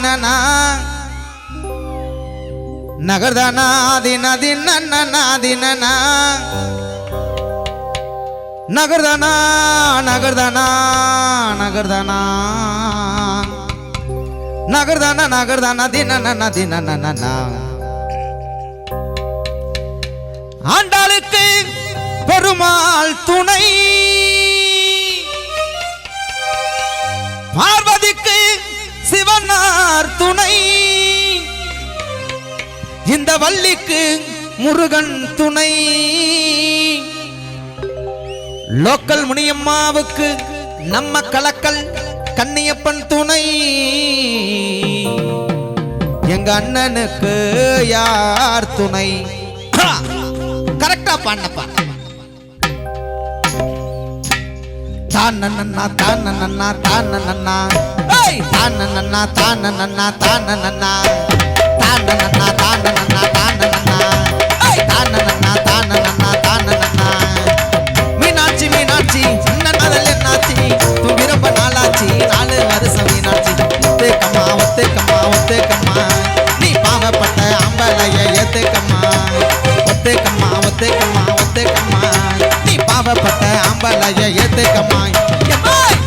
தினனா நகர்தானா தின தின்னா தினனா நகர்தானா நகர்தானா நகர்தானா. நகர்தானா நகர்தானா தின தின ஆண்டாளுக்கு பெருமாள் துணை. பார்வதி சிவனார் துணை. இந்த வள்ளிக்கு முருகன் துணை. லோக்கல் முனியம்மாவுக்கு நம்ம கலக்கல் கன்னியப்பன் துணை. எங்க அண்ணனுக்கு யார் துணை? கரெக்டா பாடினப்பா தானண்ணா தானண்ணா தானண்ணா ஏய் தானண்ணா தானண்ணா தானண்ணா தானண்ணா தானண்ணா தானண்ணா ஏய் தானண்ணா தானண்ணா தானண்ணா மீனாட்சி மீனாட்சி சின்ன நாதல் என்னாச்சி? தூங்கி ரொம்ப நாளாச்சி. நாலு வருஷம் மீனாட்சி ஒத்தேக்கம்மா ஒத்தேக்கம்மா ஒத்தேக்கம்மா. நீ பாவப்பட்ட அம்பலைய ஏத்தேக்கம்மா. ஒத்தேக்கம்மா ஒத்தேக்கம்மா ஒத்தேக்கம்மா. நீ பாவப்பட்ட அம்பலைய ஏத்தேக்கம்மா.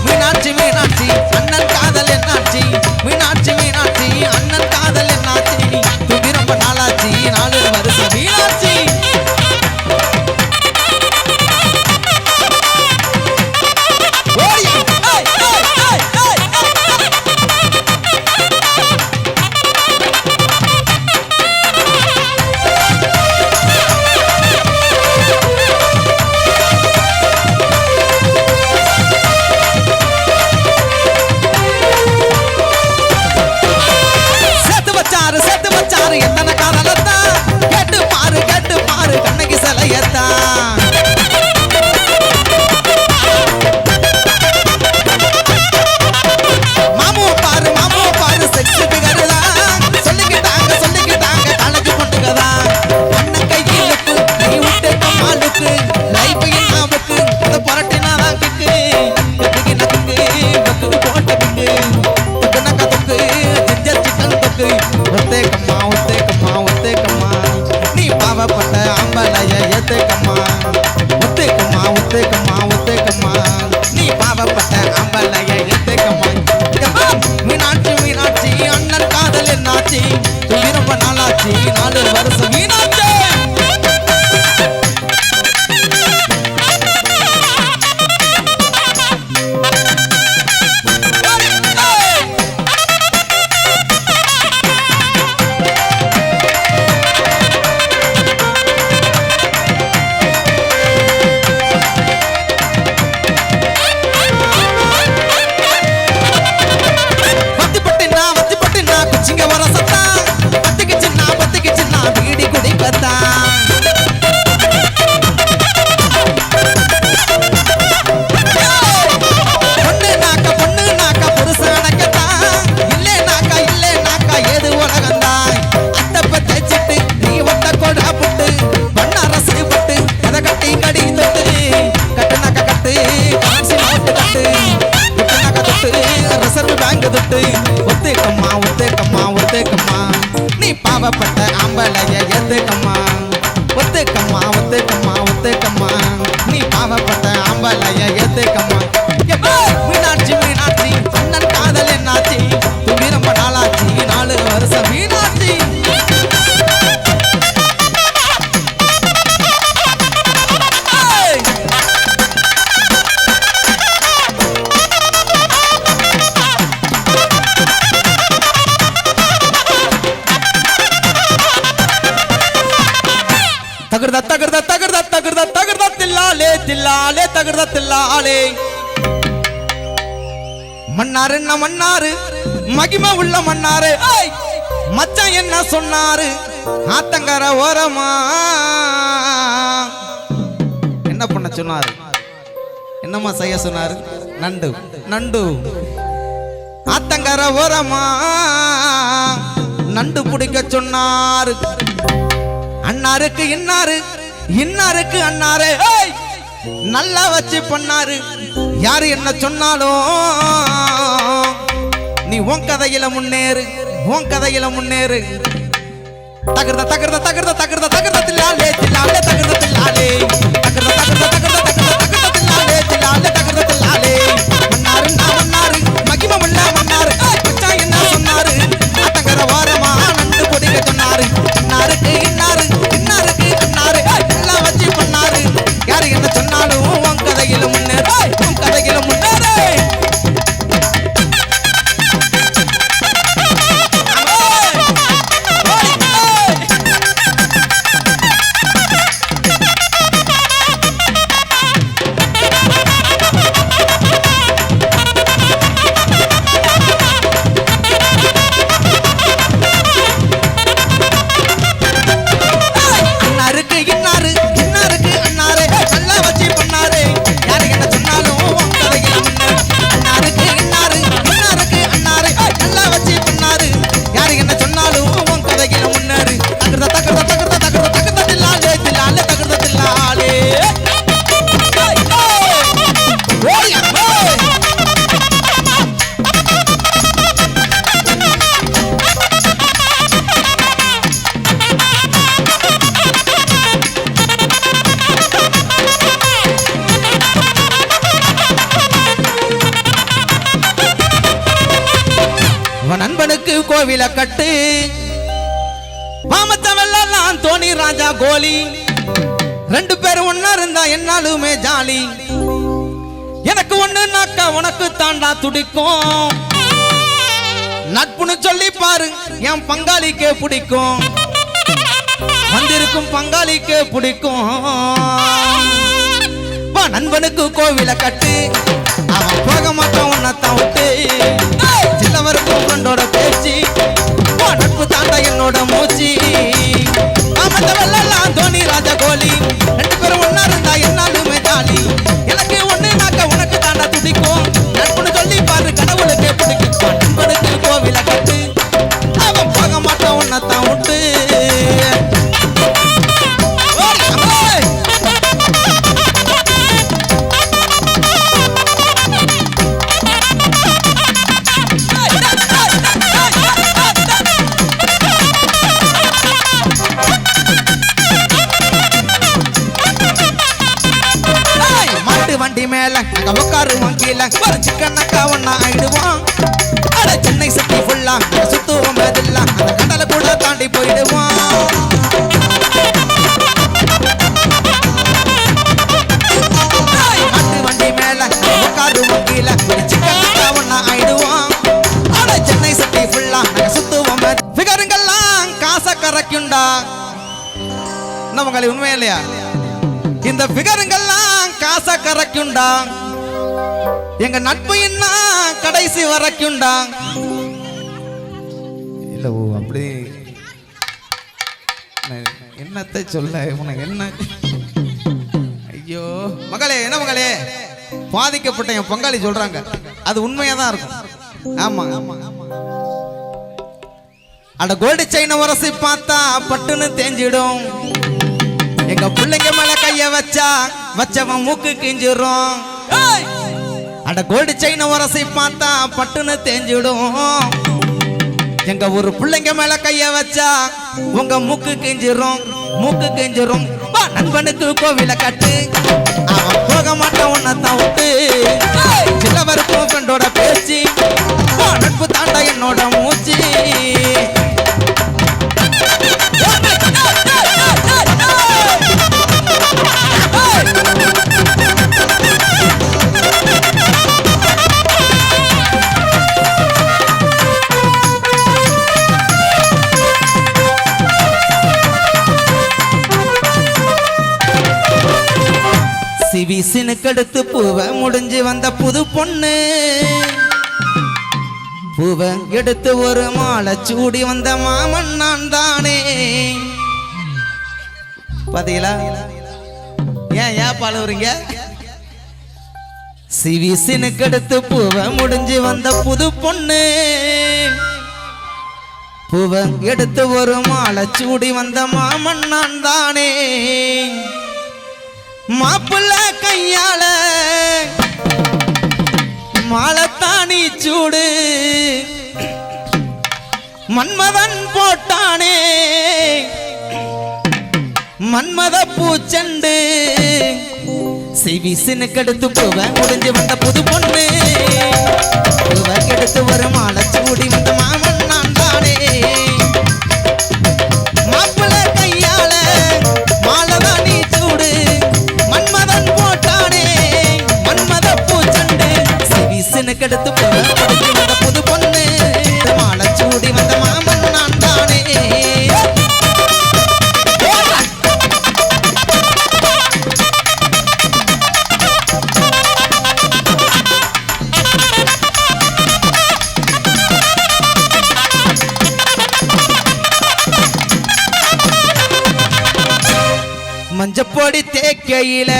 மீனாட்சி மீனாட்சி அண்ணன் Happy மன்னாரு என்ன மன்னாரு மகிமை உள்ள மன்னாரு. மச்சான் என்ன சொன்னாரு? ஆத்தங்கர ஓரமா. என்ன பண்ண சொன்னாரு? என்னம்மா செய்ய சொன்னாரு? நண்டு. நண்டு. ஆத்தங்கர ஓரமா. நண்டு பிடிக்க சொன்னாரு. அண்ணாருக்கு இன்னாரு இன்னாருக்கு அண்ணாரு நல்லா வச்சு பண்ணாரு. யாரு என்ன சொன்னாலும் நீ உன் கதையில முன்னேறு உன் கதையில முன்னேறு. தகர்த தகர்த தகர்த தகர்த தகர்த தில்லாலே தில்லாலே தகர்த தில்லாலே கட்டு. மாமத்த நான் தோனி ராஜா கோலி. ரெண்டு பேரும் ஒன்னா இருந்தா என்னாலுமே ஜாலி. எனக்கு ஒண்ணுனாக்கா உனக்கு தாண்டா துடிக்கும். நட்புன்னு சொல்லி பாரு என் பங்காளிக்கே பிடிக்கும். வந்திருக்கும் பங்காளிக்கே பிடிக்கும். நண்பனுக்கு கோவில கட்டு. அவன் போக மாட்டான் உன்னத்தான் விட்டு. சிலவருக்கும் ஃப்ரெண்டோட பேச்சு. நட்பு தாண்டா என்னோட மூச்சு. ஆமத்த தோனி ராஜா கோலி ரெண்டு பேரும் ஒன்னா இருந்தா நம்மளை உண்மையா இல்லையா இந்த பிகருங்கெல்லாம் காசை கரைக்குண்டா. எங்க நட்பு என்ன கடைசி வரைக்குண்டா. இல்ல ஓ அப்படி. என்னத்தை சொல்ல உனக்கு என்ன? ஐயோ. மகளே என்ன மகளே? பாதிக்கப்பட்ட என் பங்காளி சொல்றாங்க. அது உண்மையா தான் இருக்கும். ஆமா. அட கோல்டு செயினை உரசி பார்த்தா பட்டுன்னு தேஞ்சிடும். எங்க பிள்ளைங்க மேல கைய வச்சா வச்சவன் மூக்கு கிஞ்சிரும். அட கோல்டு செயினை உரசி பார்த்தா பட்டுன்னு தேஞ்சிடும். எங்க ஒரு பிள்ளைங்க மேல கைய வச்சா உங்க மூக்கு கிஞ்சிரும் மூக்கு கிஞ்சிரும். நண்பனுக்கு கோவில கட்டு. அவன் போக மாட்டான் உன்னத்தான் விட்டு. சிலவருக்கும் ஃப்ரெண்டோட பேச்சு. நட்பு தாண்டா என்னோட மூச்சு. சிவிசினு கெடுத்து பூவை முடிஞ்சு வந்த புது பொண்ணு. பூவை எடுத்து ஒரு மாலை சூடி வந்த மாமன் நான் தானே. பாத்தீங்களா? ஏன் ஏன் பாழுவுறீங்க சிவிசினு கெடுத்து பூவை முடிஞ்சு வந்த புது பொண்ணு. பூவை எடுத்து ஒரு மாலை சூடி வந்த மாமன் நான் தானே. மாப்பிள்ள கையால மாலத்தானி சூடு. மன்மதன் போட்டானே. மன்மத பூச்சண்டு. சிவிசின்னு கெடுத்து பூவ முடிஞ்சு வந்த புது பொண்ணு. பூவ கெடுத்து வரும் ஆலச்சூடி வந்த கெடுத்து பூவ வந்த புது பொண்ணு. மாலச்சூடி வந்த மாமன் நான் தானே. மஞ்சப்பொடி தேக்கையில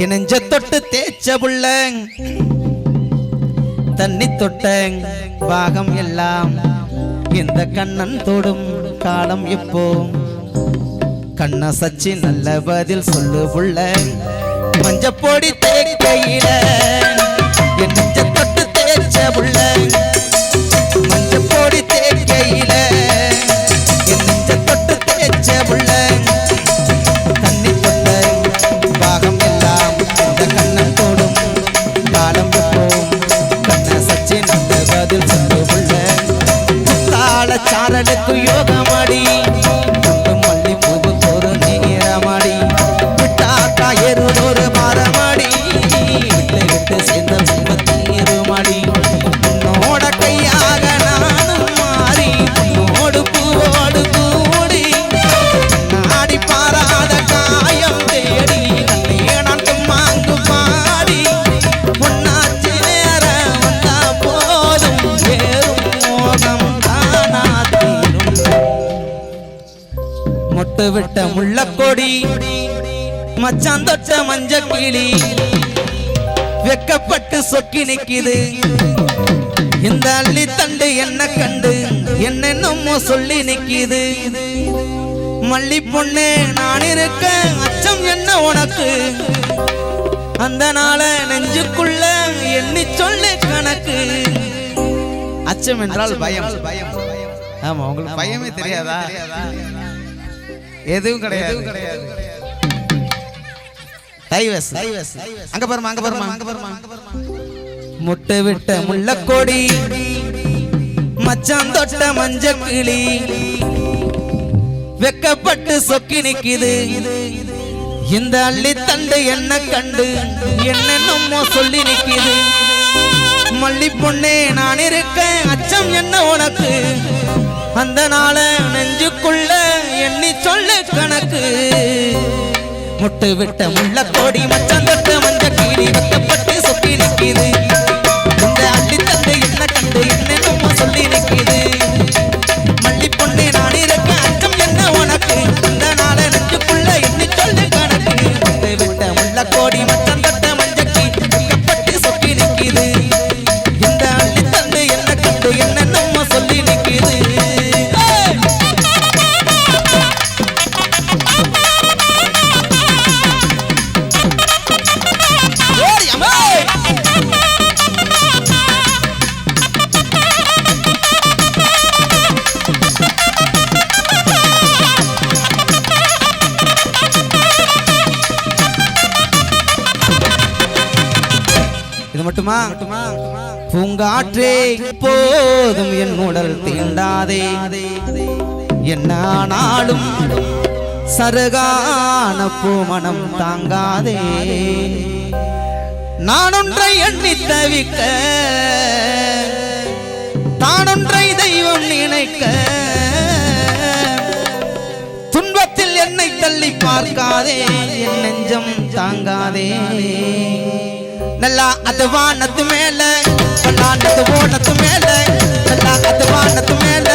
என் நெஞ்ச தொட்டு தேய்ச்ச புள்ள தண்ணி தொட்ட பாகம் எல்லாம் இந்த கண்ணன் தொடும் காலம் இப்போ. கண்ண சச்சி நல்ல பதில் சொல்லு புள்ள மஞ்சப்பொடி தேக்கையில என் நெஞ்ச தொட்டு தேய்ச்ச புள்ள விட்ட முள்ளக்கொடி மச்சான் தொட்ட மஞ்ச கிளி. வெக்கப்பட்டு சொக்கி நிக்குது. இந்த அள்ளி தண்டு என்ன கண்டு என்னென்னமோ சொல்லி நிக்குது. மல்லி பொண்ணே நான் இருக்க அச்சம் என்ன உனக்கு? அந்த நாள நெஞ்சுக்குள்ள எண்ணி சொல்லு கணக்கு. அச்சம் என்றால் பயம். பயம். ஆமா உங்களுக்கு பயமே தெரியாதா? எதுவும் கிடையாது. கிடையாது. டைவஸ் அங்க பாருமா அங்க பாருமா அங்க பாருமா முட்டை விட்ட முள்ளக்கொடி. மச்சான் தொட்ட மஞ்ச கிளி. வெக்கப்பட்டு சொக்கி நிக்குது. இந்த அள்ளி தண்டு என்ன கண்டு என்னென்னமோ சொல்லி நிக்குது. மல்லி பொண்ணே நான் இருக்க அச்சம் என்ன உனக்கு? அந்த நாள நெஞ்சுக்குள்ள எண்ணி சொல்லு கணக்கு. முட்டு விட்ட முள்ள கோடி மச்சான் தொட்டு மஞ்ச கீழி வெக்கப்பட்டு மட்டுமா? பூங்காற்றே போதும் என் உடல் தீண்டாதே. என்ன நாளும் சருகான பூமணம் தாங்காதே. நான் ஒன்றை எண்ணி தவிக்க தான் ஒன்றை தெய்வம் நினைக்க துன்பத்தில் என்னை தள்ளி பார்க்காதே. என் நெஞ்சம் தாங்காதே. நல்லா அது வானத்து மேல பல்லாண்டது ஓனத்து மேல நல்லா அது வானத்து மேல.